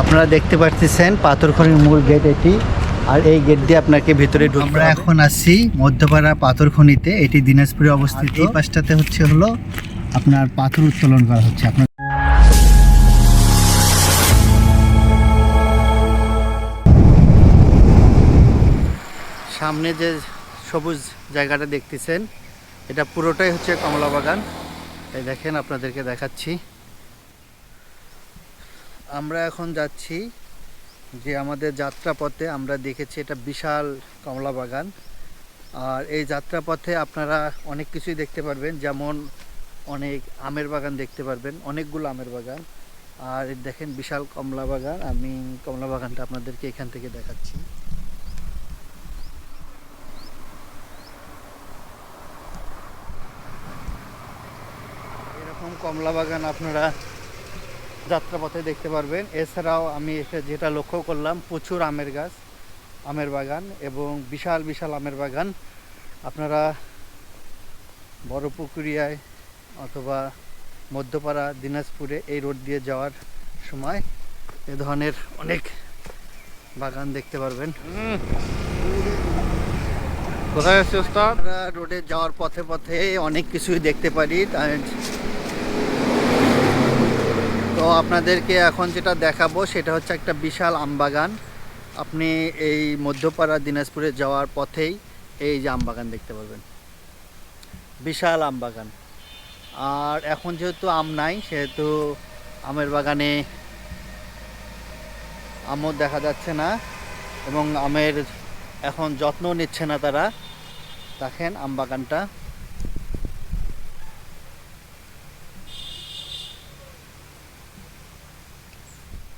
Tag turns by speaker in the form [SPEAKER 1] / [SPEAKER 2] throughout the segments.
[SPEAKER 1] আপনারা দেখতে পাচ্ছেন পাথরখনির মূল গেট এটি আর এই গেট দিয়ে আপনাকে ভিতরে ঢুকতে আমরা এখন আসছি মধ্যপাড়া পাথরখনিতে এটি দিনাজপুরে অবস্থিত। এই পাশটাতে হচ্ছে হলো আপনার পাথর উত্তোলন করা হচ্ছে। আপনার সামনে যে সবুজ জায়গাটা দেখতেছেন এটা পুরোটাই হচ্ছে কমলা বাগান এই দেখেন আপনাদেরকে দেখাচ্ছি। আমরা এখন যাচ্ছি যে আমাদের যাত্রাপথে আমরা দেখেছি এটা বিশাল কমলা বাগান আর এই যাত্রাপথে আপনারা অনেক কিছুই দেখতে পারবেন, যেমন অনেক আমের বাগান দেখতে পারবেন, অনেকগুলো আমের বাগান। আর দেখেন বিশাল কমলা বাগান আমি কমলা বাগানটা আপনাদেরকে এখান থেকে দেখাচ্ছি। এরকম কমলা বাগান আপনারা যাত্রাপথে দেখতে পারবেন। এছাড়াও আমি এটা যেটা লক্ষ্য করলাম প্রচুর আমের গাছ আমের বাগান এবং বিশাল বিশাল আমের বাগান। আপনারা বড় পুকুরিয়ায় অথবা মধ্যপাড়া দিনাজপুরে এই রোড দিয়ে যাওয়ার সময় এ ধরনের অনেক বাগান দেখতে পারবেন।
[SPEAKER 2] কোথায় আছি
[SPEAKER 1] রোডে যাওয়ার পথে পথে অনেক কিছুই দেখতে পারি। তাই- তো আপনাদেরকে এখন যেটা দেখাবো, সেটা হচ্ছে একটা বিশাল আম বাগান আপনি এই মধ্যপাড়া দিনাজপুরে যাওয়ার পথেই এই যে আম বাগান দেখতে পাবেন বিশাল আম বাগান আর এখন যেহেতু আম নাই, সেহেতু আমের বাগানে আমও দেখা যাচ্ছে না এবং আমের এখন যত্ন নিচ্ছে না তারা। দেখেন আম বাগানটা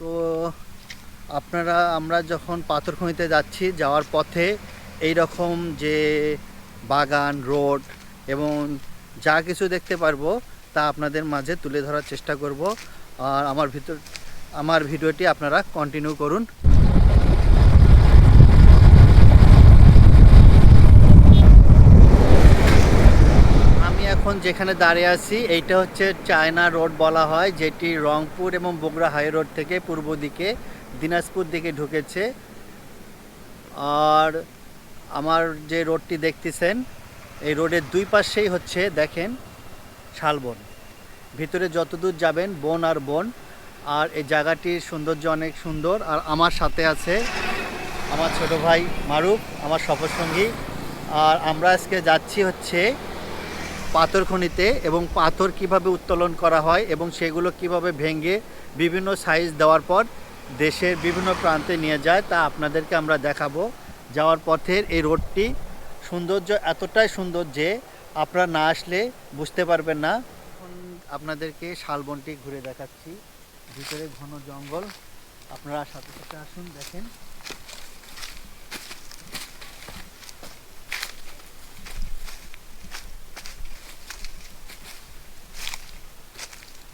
[SPEAKER 1] তো আপনারা, আমরা যখন পাথর পাথরখনিতে যাচ্ছি, যাওয়ার পথে এই রকম যে বাগান, রোড এবং যা কিছু দেখতে পারব, তা আপনাদের মাঝে তুলে ধরার চেষ্টা করব। আর আমার ভিতর, আমার ভিডিওটি আপনারা কন্টিনিউ করুন। আমি এখন যেখানে দাঁড়িয়ে আছি, এইটা হচ্ছে চায়না রোড বলা হয়, যেটি রংপুর এবং বগুড়া হাই রোড থেকে পূর্ব দিকে। দিনাজপুর দিকে ঢুকেছে। আর আমার যে রোডটি দেখতেছেন, এই রোডের দুই পাশেই হচ্ছে, দেখেন শালবন ভিতরে যতদূর যাবেন, বন আর বন, আর এই জায়গাটির সৌন্দর্য অনেক সুন্দর। আর আমার সাথে আছে আমার ছোট ভাই মারুফ, আমার সফরসঙ্গী। আর আমরা আজকে যাচ্ছি হচ্ছে পাথর খনিতে এবং পাথর কীভাবে উত্তোলন করা হয় এবং সেগুলো কীভাবে ভেঙে বিভিন্ন সাইজ দেওয়ার পর দেশের বিভিন্ন প্রান্তে নিয়ে যায়, তা আপনাদেরকে আমরা দেখাবো। যাওয়ার পথের এই রোডটি সৌন্দর্য এতটাই সুন্দর যে আপনারা না আসলে বুঝতে পারবেন না। আপনাদেরকে শালবনটি ঘুরে দেখাচ্ছি। ভিতরে ঘন জঙ্গল। আপনারা সাথে সাথে আসুন, দেখেন।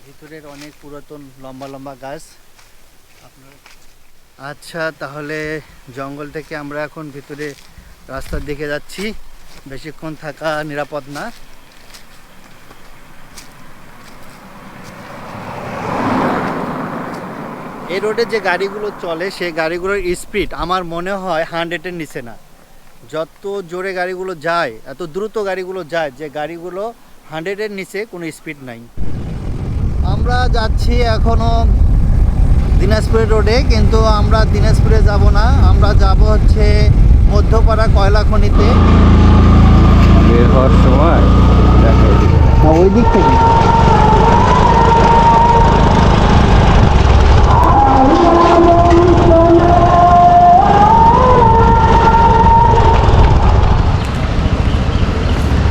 [SPEAKER 1] ভিতরের অনেক পুরাতন লম্বা লম্বা গাছ। আচ্ছা তাহলে জঙ্গল থেকে আমরা এখন ভিতরে রাস্তার দিকে যাচ্ছি। বেশিক্ষণ থাকা নিরাপদ না। এই রোডে যে গাড়িগুলো চলে, সেই গাড়িগুলোর স্পিড আমার মনে হয় হান্ড্রেডের নিচে না। যত জোরে গাড়িগুলো যায়, এত দ্রুত গাড়িগুলো যায়, যে গাড়িগুলো হান্ড্রেডের নিচে কোনো স্পিড নাই। আমরা যাচ্ছি এখনও দিনাজপুরের রোডে কিন্তু আমরা দিনাজপুরে যাব না। আমরা যাব হচ্ছে মধ্যপাড়া কয়লা খনিতে।
[SPEAKER 2] বের হওয়ার সময়
[SPEAKER 1] ওই দিক থেকে?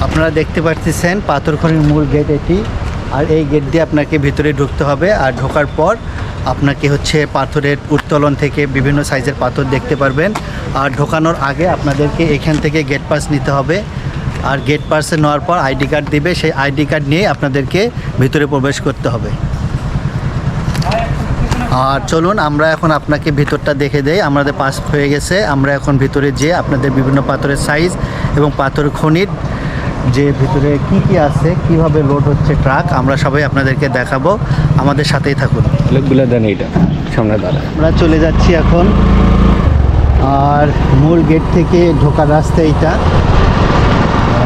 [SPEAKER 1] আপনারা দেখতে পাচ্ছেন পাথরখনির মূল গেট এটি আর এই গেট দিয়ে আপনাকে ভিতরে ঢুকতে হবে। আর ঢোকার পর আপনাকে হচ্ছে পাথরের উত্তোলন থেকে বিভিন্ন সাইজের পাথর দেখতে পারবেন। আর ঢোকানোর আগে আপনাদেরকে এখান থেকে গেট পাস নিতে হবে। আর গেট পাসে নেওয়ার পর আইডি কার্ড দিবে, সেই আইডি কার্ড নিয়ে আপনাদেরকে ভিতরে প্রবেশ করতে হবে। আর চলুন, আমরা এখন আপনাকে ভিতরটা দেখে দেই। আমাদের পাস হয়ে গেছে। আমরা এখন ভিতরে যেয়ে আপনাদের বিভিন্ন পাথরের সাইজ এবং পাথর খনির যে ভিতরে কি কি আছে কীভাবে লোড হচ্ছে ট্রাক আমরা সবাই আপনাদেরকে দেখাবো। আমাদের সাথেই থাকুন।
[SPEAKER 2] লোকগুলো দেন এইটা সামনে দাঁড়ায়
[SPEAKER 1] আমরা চলে যাচ্ছি এখন। আর মূল গেট থেকে ঢোকার রাস্তা এইটা।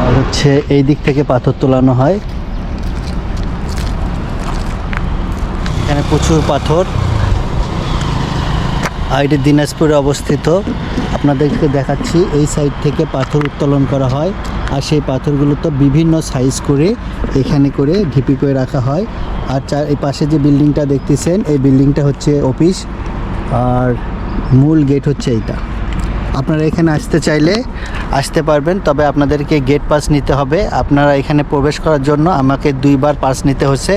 [SPEAKER 1] আর হচ্ছে এই দিক থেকে পাথর তোলানো হয়। এখানে প্রচুর পাথর। আইডি দিনাজপুরে অবস্থিত। আপনাদেরকে দেখাচ্ছি, এই সাইড থেকে পাথর উত্তোলন করা হয়। আর সেই পাথরগুলো তো বিভিন্ন সাইজ করে এখানে করে ঢিপি করে রাখা হয়। আর চার, এই পাশে যে বিল্ডিংটা দেখতেছেন, এই বিল্ডিংটা হচ্ছে অফিস আর মূল গেট হচ্ছে এইটা। আপনারা এখানে আসতে চাইলে আসতে পারবেন, তবে আপনাদেরকে গেট পাস নিতে হবে। আপনারা এখানে প্রবেশ করার জন্য আমাকে দুইবার পাস নিতে হচ্ছে।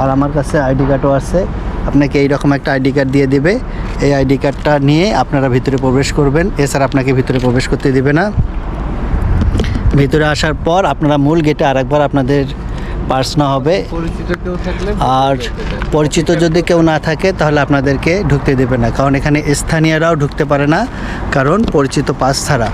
[SPEAKER 1] আর আমার কাছে আইডি কার্ডও আছে। আপনাকে এইরকম একটা আইডি কার্ড দিয়ে দিবে। এই আইডি কার্ডটা নিয়ে আপনারা ভিতরে প্রবেশ করবেন। এছাড়া আপনাকে ভিতরে প্রবেশ করতে দিবে না। ভিতরে আসার পর আপনারা মূল গেটে আরেকবার আপনাদের পার্স না হবে। আর পরিচিত যদি কেউ না থাকে তাহলে আপনাদেরকে ঢুকতে দেবে না। কারণ এখানে স্থানীয়রাও ঢুকতে পারে না কারণ পরিচিত পাস ছাড়া।